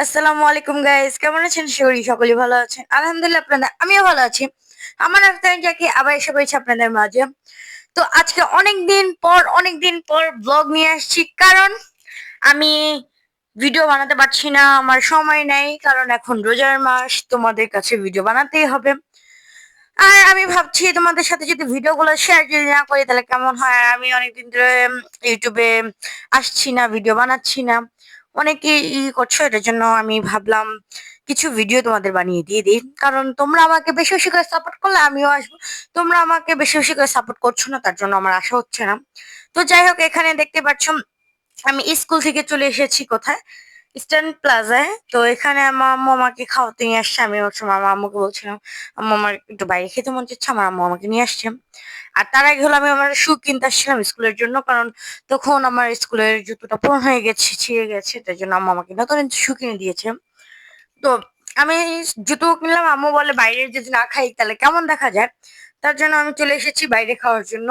আসসালামু আলাইকুম গাইস কেমন আছেন? শিওরি সকলেই ভালো আছেন। আলহামদুলিল্লাহ আপনাদের আমিও ভালো আছি। আমার আফতার যাকে আবার এসে পড়েছে আপনাদের মাঝে। তো আজকে অনেক দিন পর, অনেক দিন পর ব্লগ নিয়ে আসছি। কারণ আমি ভিডিও বানাতে পারছি না, আমার সময় নেই। কারণ এখন রোজার মাস, তোমাদের কাছে ভিডিও বানাতেই হবে। আর আমি ভাবছি তোমাদের সাথে যদি ভিডিওগুলো শেয়ার যদি না করি, তাহলে কেমন হয়? আমি অনেকদিন ধরে ইউটিউবে আসছি না ভিডিও বানাচ্ছি না। অনেকে ই করছ, এটার জন্য আমি ভাবলাম কিছু ভিডিও তোমাদের বানিয়ে দিয়ে দিই। কারণ তোমরা আমাকে বেশি বেশি করে সাপোর্ট করলে আমিও আসব। তোমরা আমাকে বেশি বেশি করে সাপোর্ট করছ না, তার জন্য আমার আশা হচ্ছে না। তো যাই হোক, এখানে দেখতে পাচ্ছ, আমি স্কুল থেকে চলে এসেছি কোথায়? ইস্টার্ন প্লাজায় তো এখানে আমার আম্মু আমাকে খাওয়াতে নিয়ে আসছে। আমি হচ্ছে আমার আম্মুকে বলছিলাম, আম্মু, আমার একটু বাইরে খেতে মন চাচ্ছে, আমার আম্মু আমাকে নিয়ে আসছে। আর তার আগে হলো আমি আমার শু কিনতে আসছিলাম স্কুলের জন্য, কারণ তখন আমার স্কুলের জুতোটা পুরনো হয়ে গেছে, ছিঁড়ে গেছে তার জন্য আম্মু আমাকে নতুন শু কিনে দিয়েছে। তো আমি জুতো কিনলাম, আম্মু বলে, বাইরে যদি না খাই, তাহলে কেমন দেখা যায়? তার জন্য আমি চলে এসেছি বাইরে খাওয়ার জন্য।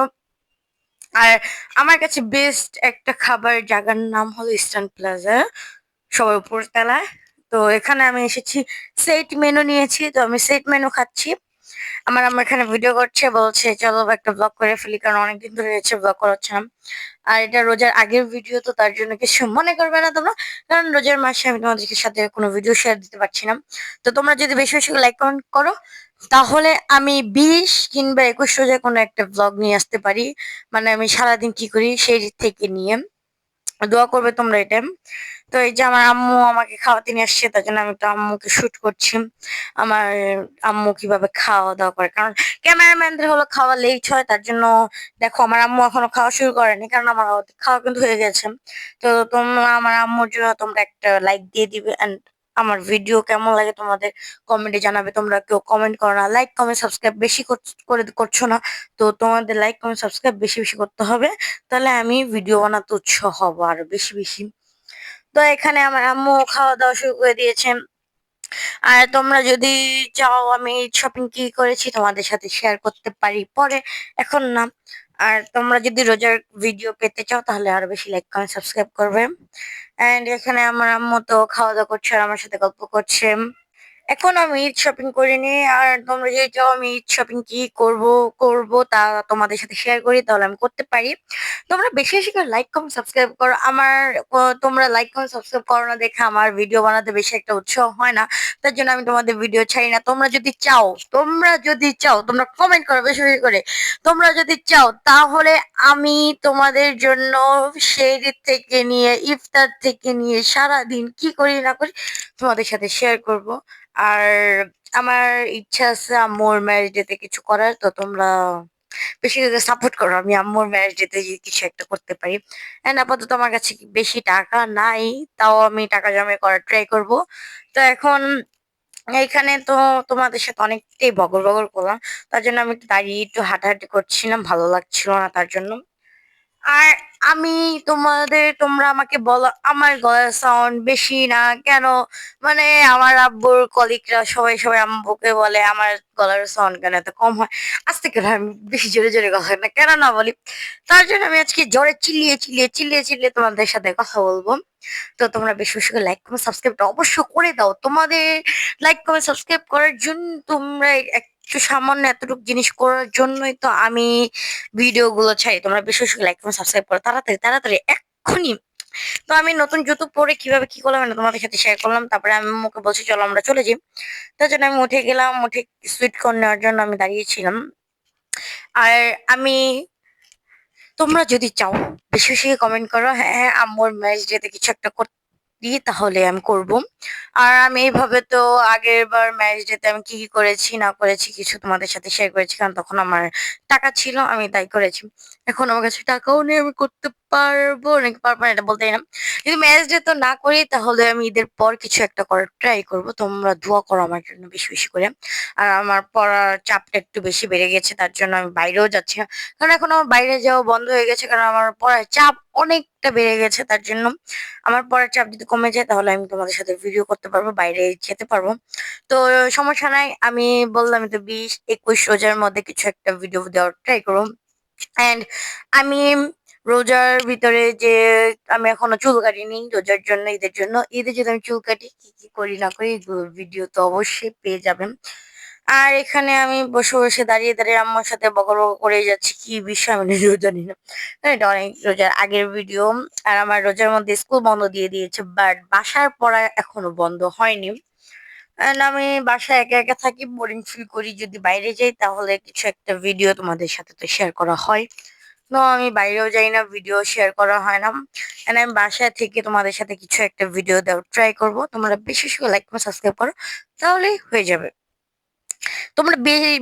আর আমার কাছে বেস্ট একটা খাবার জায়গার নাম হলো ইস্টার্ন প্লাজা সবার উপর তলায় তো এখানে আমি এসেছি সেট মেনু নিয়েছি, তো আমি সেট মেনু খাচ্ছি। আমার আমার এখানে ভিডিও করছে, বলছে, চলো একটা ব্লগ করে ফেলি, কারণ অনেকদিন ধরে হচ্ছে ব্লগ করাচ্ছিলাম আর এটা রোজার আগের ভিডিও তো তার জন্য কিছু মনে করবে না তোমরা, কারণ রোজার মাসে আমি তোমাদেরকে সাথে কোনো ভিডিও শেয়ার দিতে পারছি না। তো তোমরা যদি বেশি বেশি লাইক কমেন্ট করো, তাহলে আমি বিশ কিংবা একুশ রোজায় কোনো একটা ব্লগ নিয়ে আসতে পারি। মানে আমি সারাদিন কি করি, সেই থেকে নিয়ে। দোয়া করবে তোমরা এটা তো এই যে আমার আম্মু আমাকে খাওয়াতে নিয়ে আসছে, তার জন্য আমি তো আম্মুকে শুট করছি। আমার আম্মু কীভাবে খাওয়া দাওয়া করে? কারণ ক্যামেরাম্যানদের হলো খাওয়া লেট হয়, তার জন্য দেখো আমার আম্মু এখনও খাওয়া শুরু করেনি, কারণ আমার খাওয়া কিন্তু হয়ে গেছে। তো তোমরা, আমার আম্মুর জন্য তোমরা একটা লাইক দিয়ে দিবে এন্ড আমার ভিডিও কেমন লাগে তোমাদের কমেন্টে জানাবে। তোমরা কেউ কমেন্ট করো না। লাইক কমেন্ট সাবস্ক্রাইব বেশি করে করছ না। তো তোমাদের লাইক কমেন্ট সাবস্ক্রাইব বেশি বেশি করতে হবে। তাহলে আমি ভিডিও বানাতে উৎসাহ হব আরও বেশি বেশি। তো এখানে আমার আম্মু খাওয়া দাওয়া শুরু করে দিয়েছেন আর তোমরা যদি চাও আমি শপিং কি করেছি তোমাদের সাথে শেয়ার করতে পারি পরে, এখন না। আর তোমরা যদি রোজার ভিডিও পেতে চাও তাহলে আরও বেশি লাইক কমেন্ট সাবস্ক্রাইব করবে। এন্ড এখানে আমার আম্মু তো খাওয়া দাওয়া করছে আর আমার সাথে গল্প করছে। এখন আমি ঈদ শপিং করিনি আর তোমরা যদি চাও আমি ঈদ শপিং কি করব করব তা তোমাদের সাথে শেয়ার করি, তাহলে আমি করতে পারি। তোমরা বেশি বেশি করে লাইক কমেন্ট সাবস্ক্রাইব করো। আমার তোমরা লাইক কমেন্ট সাবস্ক্রাইব করো না দেখে আমার ভিডিও বানাতে বেশি একটা উৎসাহ হয় না। তার জন্য আমি তোমাদের ভিডিও ছাড়ি না। তোমরা যদি চাও, তোমরা যদি চাও, তোমরা কমেন্ট করো বেশি বেশি করে। তোমরা যদি চাও, তাহলে আমি তোমাদের জন্য সেই থেকে নিয়ে, ইফতার থেকে নিয়ে সারা দিন কি করি না করি তোমাদের সাথে শেয়ার করব। আর আমার ইচ্ছা আছে আম্মুর ম্যারেজ ডেতে কিছু করার, তো তোমরা বেশি করে সাপোর্ট করো। আমি আম্মুর ম্যারেজ ডেতে কিছু একটা করতে পারি। এন্ড আপাতত আমার কাছে বেশি টাকা নাই, তাও আমি টাকা জমা করার ট্রাই করব। তো এখন এইখানে তো তোমাদের সাথে অনেকটাই বগর বগর করলাম। তার জন্য আমি একটু দাঁড়িয়ে একটু হাঁটাহাঁটি করছিলাম, ভালো লাগছিল না তার জন্য। আর আমি তোমাদের, তোমরা আমাকে বলো, আমার গলার সাউন্ড বেশি না কেন? মানে আমার আব্বুর কলিগরা সবাই সবাই আম্মুকে বলে আমার গলার সাউন্ড কেন এত কম হয়? আজ থেকে আমি বেশি জোরে জোরে কথা না, কেন না বলি? তার জন্য আমি আজকে জোরে চিল্লিয়ে চিল্লিয়ে চিল্লিয়ে চিল্লিয়ে তোমাদের সাথে কথা বলব। তো তোমরা বেশি বেশি করে লাইক কমেন্ট সাবস্ক্রাইবটা অবশ্যই করে দাও। তোমাদের লাইক কমেন্ট সাবস্ক্রাইব করার জন্য তোমরা একটু সামান্য এতটুকু জিনিস করার জন্যই তো আমি ভিডিও গুলো ছাড়ি। তোমরা বেশি বেশি লাইক কমেন্ট সাবস্ক্রাইব করো। তাড়াতাড়ি তাড়াতাড়ি, এক্ষুনি। তো আমি নতুন জুতো পরে কীভাবে কি করলাম না তোমাদের সাথে শেয়ার করলাম। তারপরে আমি মুখে বলছি, চলো আমরা চলে যাই। তার জন্য আমি উঠে গেলাম, উঠে সুইট কর্ন নেওয়ার জন্য আমি দাঁড়িয়েছিলাম। আর আমি, তোমরা যদি চাও, বেশি বেশি কমেন্ট করো। হ্যাঁ হ্যাঁ আম্মুর ম্যাচ ডেতে কিছু একটা করতে দিই তাহলে আমি করব? আর আমি এইভাবে তো আগের বার ম্যাচ ডেতে আমি কি কি করেছি, না করেছি কিছু তোমাদের সাথে শেয়ার করেছি, কারণ তখন আমার টাকা ছিল, আমি তাই করেছি। এখন আমার কাছে টাকাও নেই, আমি করতে পারব নাকি পারব না এটা বলতে না। যদি ম্যাচ ডে তো না করি, তাহলে আমি ঈদের পর কিছু একটা করার ট্রাই করব। তোমরা দোয়া করো আমার জন্য বেশি বেশি করে। আর আমার পড়ার চাপটা একটু বেশি বেড়ে গেছে, তার জন্য আমি বাইরেও যাচ্ছি না। কারণ এখন আমার বাইরে যাওয়া বন্ধ হয়ে গেছে, কারণ আমার পড়ার চাপ অনেকটা বেড়ে গেছে, তার জন্য আমার পড়ার চাপ যদি কমে যায়, তাহলে আমি তোমাদের সাথে ভিডিও করতে পারব, বাইরে যেতে পারব। তো সমস্যা নাই, আমি বললাম তো বিশ, একুশ রোজার মধ্যে কিছু একটা ভিডিও দেওয়ার ট্রাই করব। অ্যান্ড আমি রোজার ভিতরে যে আমি এখনও চুল কাটিনি রোজার জন্য ঈদের জন্য। ঈদে যদি আমি চুল কাটি কি কি করি না করি ভিডিও তো অবশ্যই পেয়ে যাবেন। আর এখানে আমি বসে বসে দাঁড়িয়ে দাঁড়িয়ে আম্মার সাথে বকর বকর করে যাচ্ছি কি বিষয় আমি নিজেও জানি না। হ্যাঁ, এটা অনেক রোজার আগের ভিডিও আর আমার রোজার মধ্যে স্কুল বন্ধ দিয়ে দিয়েছে বাট বাসার পড়া এখনও বন্ধ হয়নি। আমি বাসায় একা একা থাকি বোরিং ফিল করি। যদি বাইরে যাই তাহলে কিছু একটা ভিডিও তোমাদের সাথে তো শেয়ার করা হয়। তো আমি বাইরেও যাই না ভিডিও শেয়ার করা হয় না। এন্ড আমি বাসায় থেকে তোমাদের সাথে কিছু একটা ভিডিও দেওয়ার ট্রাই করব। তোমরা বেশি বেশি লাইক করে সাবস্ক্রাইব করো, তাহলেই হয়ে যাবে। তোমরা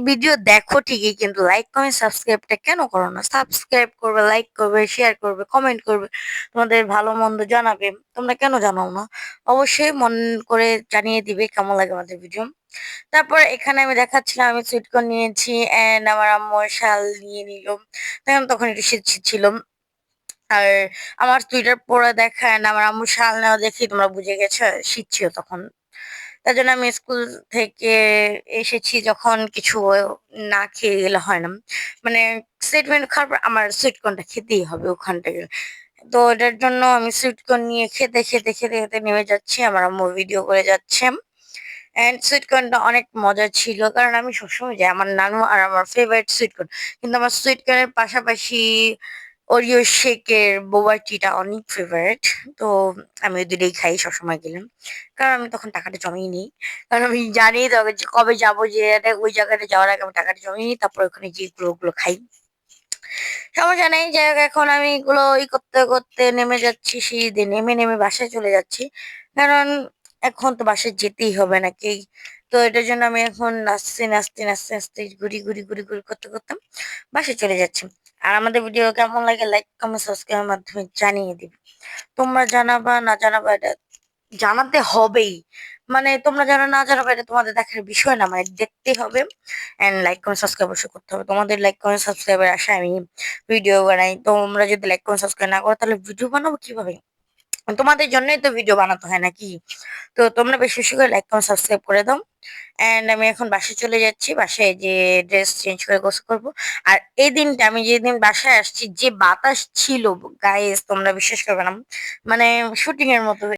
ভিডিও দেখো ঠিকই, কিন্তু লাইক কমেন্ট সাবস্ক্রাইবটা কেন করো না? সাবস্ক্রাইব করবে লাইক করবে শেয়ার করবে কমেন্ট করবে, তোমাদের ভালো মন্দ জানাবে। তোমরা কেন জানাও না? অবশ্যই মন করে জানিয়ে দিবে কেমন লাগে আমাদের ভিডিও তারপর এখানে আমি দেখাচ্ছিলাম, আমি সুইটকর্ন নিয়েছি এন্ড আমার আম্মু শাল নিয়ে নিল। তখন তখন একটু শীত শীত ছিল। আর আমার সুইটার পরে দেখা এন্ড আমার আম্মু শাল নেওয়া দেখি, তোমরা বুঝে গেছো, শীত ছিল তখন। তার জন্য আমি স্কুল থেকে এসেছি যখন কিছু না খেয়ে গেলে হয় না। মানে স্টেটমেন্ট খাওয়ার পর আমার সুইটকর্নটা খেতেই হবে ওখান থেকে তো এটার জন্য আমি সুইটকর্ন নিয়ে খেতে খেতে খেতে খেতে নেমে যাচ্ছি, আমার আম্মু ভিডিও করে যাচ্ছে। অ্যান্ড সুইটকর্নটা অনেক মজা ছিল, কারণ আমি সবসময় যাই, আমার নানু আর আমার ফেভারিট সুইটকর্ন কিন্তু আমার সুইটকর্নের পাশাপাশি ওরিও শেকের বোবাটিটা অনেক ফেভারিট তো আমি ওই দুটোই খাই, সবসময় গেলাম। কারণ আমি তখন টাকাটা জমিয়ে নিই। কারণ আমি জানি তো যে কবে যাব যে ওই জায়গাটা যাওয়ার আগে আমি টাকাটা জমিয়ে নিই, তারপর ওখানে যেগুলো ওগুলো খাই। সমস্যা নেই, যাই হোক, এখন আমি এগুলো ই করতে করতে নেমে যাচ্ছি সিঁড়ি নেমে নেমে বাসায় চলে যাচ্ছি। কারণ এখন তো বাসায় যেতেই হবে নাকি? তো এটার জন্য আমি এখন নাচতে নাচতে নাচতে নাচতে, ঘুরি ঘুরি ঘুরি ঘুরি করতে করতে বাসায় চলে যাচ্ছি। আর আমাদের ভিডিও কেমন লাগে লাইক কমেন্ট সাবস্ক্রাইবের মাধ্যমে জানিয়ে দিবে। তোমরা জানাবা, না জানাবা এটা জানাতে হবেই। মানে তোমরা জানো, না জানো এটা তোমাদের দেখার বিষয় না মানে দেখতে হবে। অ্যান্ড লাইক কমেন্ট সাবস্ক্রাইব অবশ্যই করতে হবে। তোমাদের লাইক কমেন্ট সাবস্ক্রাইবের আশায় আমি ভিডিও বানাই। তোমরা যদি লাইক কমেন্ট সাবস্ক্রাইব না করো, তাহলে ভিডিও বানাবো কীভাবে? তোমাদের জন্যই তো ভিডিও বানাতে হয় নাকি? তো তোমরা বেশি বেশি করে লাইক কমেন্ট সাবস্ক্রাইব করে দাও। অ্যান্ড আমি এখন বাসায় চলে যাচ্ছি। বাসায় যে ড্রেস চেঞ্জ করে গোসল করব। আর এই দিনটা আমি যেদিন বাসায় আসছি, যে বাতাস ছিল গায়ে তোমরা বিশ্বাস করবে না। মানে শুটিং এর মতো।